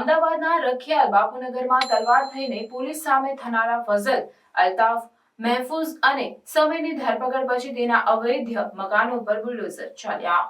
અમદાવાદના રખિયાલ બાપુનગરમાં તલવાર થઈને પોલીસ સામે થનારા ફઝલ, અલ્તાફ, મહેફૂઝ અને સમયની ધરપકડ પછી તેના અવૈધ મકાનો પર બુલડોઝર ચાલ્યા.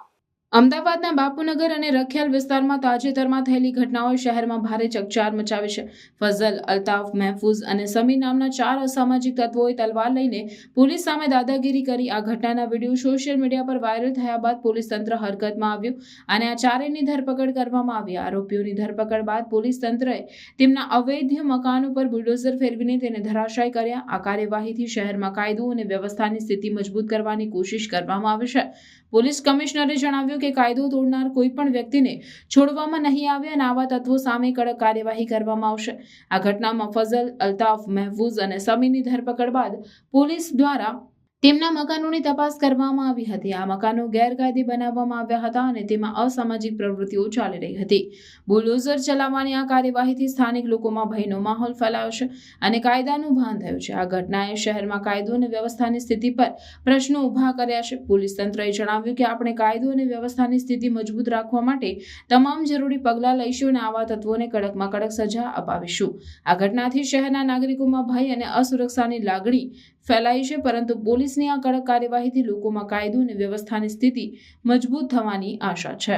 અમદાવાદના બાપુનગર અને રખિયાલ વિસ્તારમાં તાજેતરમાં થયેલી ઘટનાઓએ શહેરમાં ભારે ચકચાર મચાવી છે. ફઝલ, અલ્તાફ, મહેફૂઝ અને સમીર નામના ચાર અસામાજિક તત્વોએ તલવાર લઈને પોલીસ સામે દાદાગીરી કરી. આ ઘટનાના વીડિયો સોશિયલ મીડિયા પર વાયરલ થયા બાદ પોલીસ તંત્ર હરકતમાં આવ્યું અને આ ચારેયની ધરપકડ કરવામાં આવી. આરોપીઓની ધરપકડ બાદ પોલીસ તંત્રએ તેમના અવૈધ મકાન ઉપર બુલડોઝર ફેરવીને તેને ધરાશાય કર્યા. આ કાર્યવાહીથી શહેરમાં કાયદો અને વ્યવસ્થાની સ્થિતિ મજબૂત કરવાની કોશિશ કરવામાં આવી છે. પોલીસ કમિશનરે જણાવ્યું કે કાયદો તોડનાર કોઈ પણ વ્યક્તિને છોડવામાં નહીં આવે અને આવા તત્વો સામે કડક કાર્યવાહી કરવામાં આવશે. આ ઘટનામાં ફઝલ, અલ્તાફ, મહેફૂઝ અને સમીની ધરપકડ બાદ પોલીસ દ્વારા તેમના મકાનોની તપાસ કરવામાં આવી હતી. આ મકાનો ગેરકાયદે બનાવવામાં આવ્યા હતા અને તેમાં અસામાજિક પ્રવૃત્તિઓ ચાલી રહી હતી. બુલડોઝર ચલાવવાની આ કાર્યવાહીથી સ્થાનિક લોકોમાં ભયનો માહોલ ફેલાયો છે અને કાયદાનું ભાન થયું છે. આ ઘટનાએ શહેરમાં કાયદો અને વ્યવસ્થાની સ્થિતિ પર પ્રશ્નો ઊભા કર્યા છે. પોલીસ તંત્રએ જણાવ્યું કે આપણે કાયદો અને વ્યવસ્થાની સ્થિતિ મજબૂત રાખવા માટે તમામ જરૂરી પગલાં લઈશું અને આવા તત્વોને કડકમાં કડક સજા અપાવીશું. આ ઘટનાથી શહેરના નાગરિકોમાં ભય અને અસુરક્ષાની લાગણી ફેલાઈ છે, પરંતુ પોલીસની આ કડક કાર્યવાહીથી લોકોમાં કાયદો અને વ્યવસ્થાની સ્થિતિ મજબૂત થવાની આશા છે.